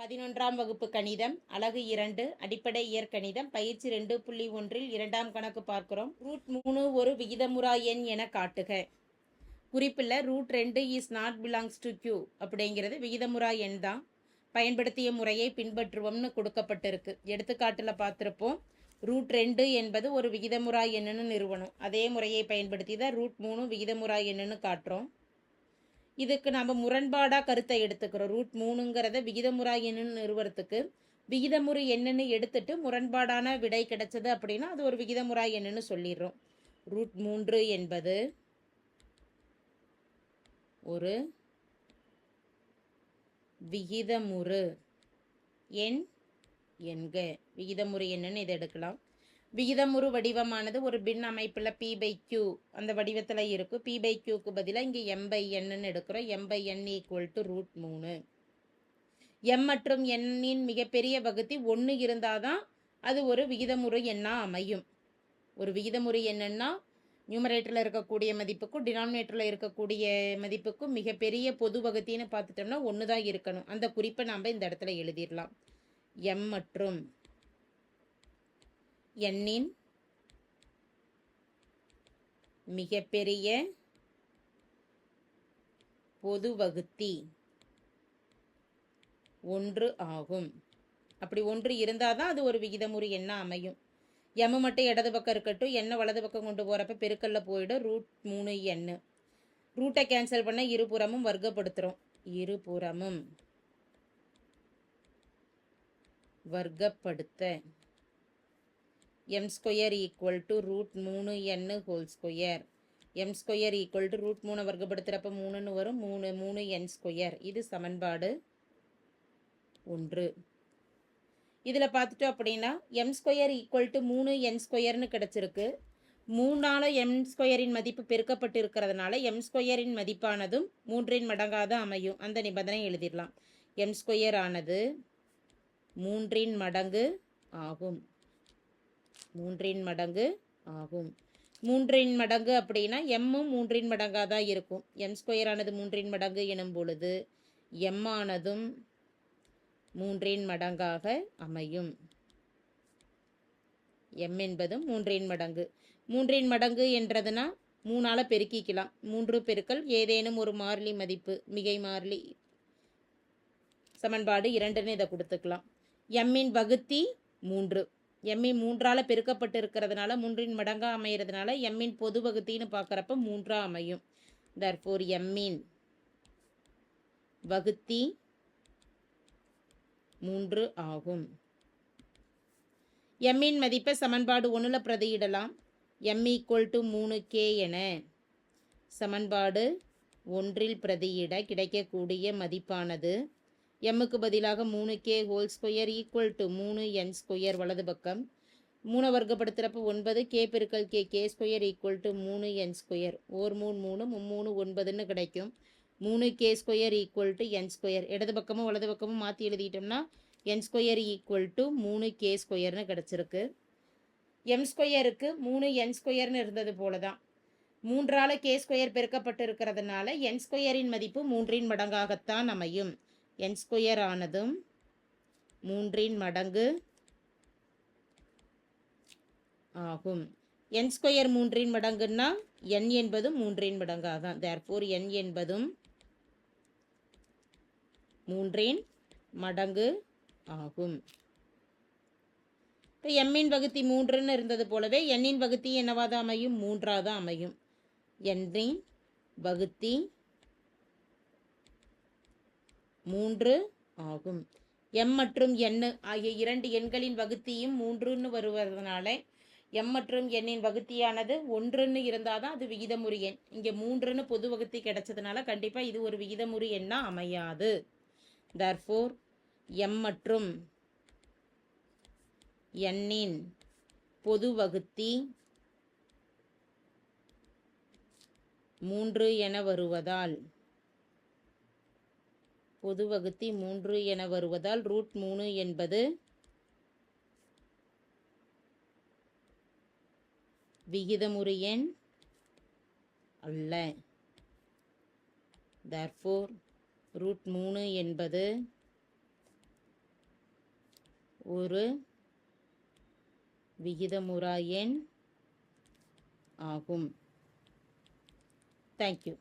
பதினொன்றாம் வகுப்பு கணிதம் அலகு இரண்டு அடிப்படை இயற்கணிதம் பயிற்சி ரெண்டு புள்ளி ஒன்றில் இரண்டாம் கணக்கு பார்க்கிறோம். ரூட் மூணு ஒரு விகிதமுறா எண் என காட்டுக. குறிப்பில் ரூட் ரெண்டு is not belongs to Q அப்படிங்கிறது விகிதமுறா எண் தான். பயன்படுத்திய முறையை பின்பற்றுவோம்னு கொடுக்கப்பட்டிருக்கு. எடுத்துக்காட்டில் பார்த்துருப்போம். ரூட் ரெண்டு என்பது ஒரு விகிதமுறா எண்ணுன்னு நிறுவனம். அதே முறையை பயன்படுத்தி தான் ரூட் மூணு விகிதமுறா எண்ணுன்னு காட்டுறோம். இதுக்கு நாம் முரண்பாடாக கருத்தை எடுத்துக்கிறோம். ரூட் மூணுங்கிறத விகிதமுறா எண்ணுன்னு நிறுவனத்துக்கு விகிதமுறு என்னன்னு எடுத்துட்டு முரண்பாடான விடை கிடைச்சது அப்படின்னா அது ஒரு விகிதமுறா என்னன்னு சொல்லிடுறோம். ரூட் மூன்று என்பது ஒரு விகிதமுறு எண் என்க விகிதமுறை என்னன்னு இதை எடுக்கலாம். விகிதமுறு வடிவமானது ஒரு பின் அமைப்பில் பி பை கியூ அந்த வடிவத்தில் இருக்கும் பி பை கியூக்கு பதிலாக இங்கே எம் பை என்னு எடுக்கிறோம். M by N equal to root மூணு. எம் மற்றும் எண்ணின் மிகப்பெரிய வகுத்தி ஒன்று இருந்தால் தான் அது ஒரு விகிதமுறு எண்ணாக அமையும். ஒரு விகிதமுறை என்னென்னா நியூமரேட்டரில் இருக்கக்கூடிய மதிப்புக்கும் டினாமினேட்டரில் இருக்கக்கூடிய மதிப்புக்கும் மிகப்பெரிய பொது வகுத்தின்னு பார்த்துட்டோம்னா ஒன்று தான் இருக்கணும். அந்த குறிப்பை நாம் இந்த இடத்துல எழுதிடலாம். எம் மற்றும் எண்ணின் மிகப்பெரிய பொது வகுத்தி ஒன்று ஆகும். அப்படி ஒன்று இருந்தால் தான் அது ஒரு விகிதமுறு எண்ணாக அமையும். எம் மட்டும் இடது பக்கம் இருக்கட்டும் எண்ணெய் வலது பக்கம் கொண்டு போகிறப்ப பெருக்கல்ல போயிடும். ரூட் மூணு எண்ணு ரூட்டை கேன்சல் பண்ண இருபுறமும் வர்க்கப்படுத்துகிறோம் இருபுறமும் வர்க்கப்படுத்த M square equal to root மூணு N whole square M square equal to root மூணை வர்க்கப்படுத்துகிறப்ப மூணுன்னு வரும். மூணு மூணு என் ஸ்கொயர் இது சமன்பாடு ஒன்று. இதில் பார்த்துட்டோம் அப்படின்னா எம் ஸ்கொயர் ஈக்குவல் டு மூணு என் ஸ்கொயர்னு கிடச்சிருக்கு. மூணால எம் ஸ்கொயரின் மதிப்பு பெருக்கப்பட்டு இருக்கிறதுனால எம் ஸ்கொயரின் மதிப்பானதும் மூன்றின் மடங்காக தான் அமையும். அந்த நிபந்தனை எழுதிடலாம். எம் ஸ்கொயர் ஆனது மூன்றின் மடங்கு ஆகும். மூன்றின் மடங்கு ஆகும். மூன்றின் மடங்கு அப்படின்னா எம்மும் மூன்றின் மடங்காக தான் இருக்கும். எம் ஸ்கொயர் ஆனது மூன்றின் மடங்கு எனும் பொழுது எம் ஆனதும் மூன்றின் மடங்காக அமையும். எம் என்பதும் மூன்றின் மடங்கு. மூன்றின் மடங்கு என்றதுனா மூணால் பெருக்கிக்கலாம். மூன்று பெருக்கல் ஏதேனும் ஒரு மாறிலி மதிப்பு மிகை மாறிலி சமன்பாடு இரண்டுன்னு இதை கொடுத்துக்கலாம். எம்மின் வகுத்தி மூன்று. எம்மி மூன்றால் பெருக்கப்பட்டு இருக்கிறதுனால மூன்றின் மடங்காக அமைகிறதுனால எம்மின் பொது வகுத்தின்னு பார்க்குறப்ப மூன்றாக அமையும். தர்ஃபோர் எம்மின் வகுத்தி மூன்று ஆகும். எம்மின் மதிப்பை சமன்பாடு ஒன்றில் பிரதியிடலாம். எம் ஈக்குவல் டு மூணு கே என சமன்பாடு ஒன்றில் பிரதியிட கிடைக்கக்கூடிய மதிப்பானது எம்முக்கு பதிலாக மூணு K whole square equal to மூணு என் ஸ்கொயர் வலது பக்கம். மூணை வர்க்கப்படுத்துகிறப்ப ஒன்பது கே பெருக்கல் K K square equal to மூணு என் ஸ்கொயர் ஓர் மூணு மூணு மும்மூணு ஒன்பதுன்னு கிடைக்கும். மூணு K square equal to N square இடது பக்கமும் வலது பக்கமும் மாற்றி எழுதிட்டோம்னா என் ஸ்கொயர் ஈக்குவல் டு மூணு கே ஸ்கொயர்னு கிடச்சிருக்கு. எம் ஸ்கொயருக்கு மூணு என் ஸ்கொயர்னு இருந்தது போல தான் மூன்றால் கே ஸ்கொயர் பெருக்கப்பட்டு இருக்கிறதுனால என் ஸ்கொயரின் மதிப்பு மூன்றின் மடங்காகத்தான் அமையும். என் ஸ்கொயர் ஆனதும் மூன்றின் மடங்கு ஆகும். என் ஸ்கொயர் மூன்றின் மடங்குன்னா என் என்பதும் மூன்றின் மடங்காக தான் தேர்ஃபோர் என் என்பதும் மூன்றின் மடங்கு ஆகும். இப்போ எம்மின் வகுத்தி மூன்றுன்னு இருந்தது போலவே எண்ணின் வகுத்தி என்னவாக தான் அமையும்? மூன்றாக தான் அமையும் எண்ணின் வகுத்தி மூன்று ஆகும். எம் மற்றும் என் ஆகிய இரண்டு எண்களின் வகுத்தியும் மூன்றுன்னு வருவதனால எம் மற்றும் எண்ணின் வகுத்தியானது ஒன்றுன்னு இருந்தால் தான் அது விகிதமுறி எண். இங்கே மூன்றுன்னு பொது வகுத்தி கிடைச்சதுனால கண்டிப்பாக இது ஒரு விகிதமுறி எண்ணாக அமையாது. தர்ஃபோர் எம் மற்றும் எண்ணின் பொது வகுத்தி மூன்று என வருவதால் பொது வகுத்தி மூன்று என வருவதால் ரூட் மூணு என்பது விகிதமுறு எண் அல்ல. தர்ஃபோர் ரூட் மூணு என்பது ஒரு விகிதமுறா எண் ஆகும். தேங்க்யூ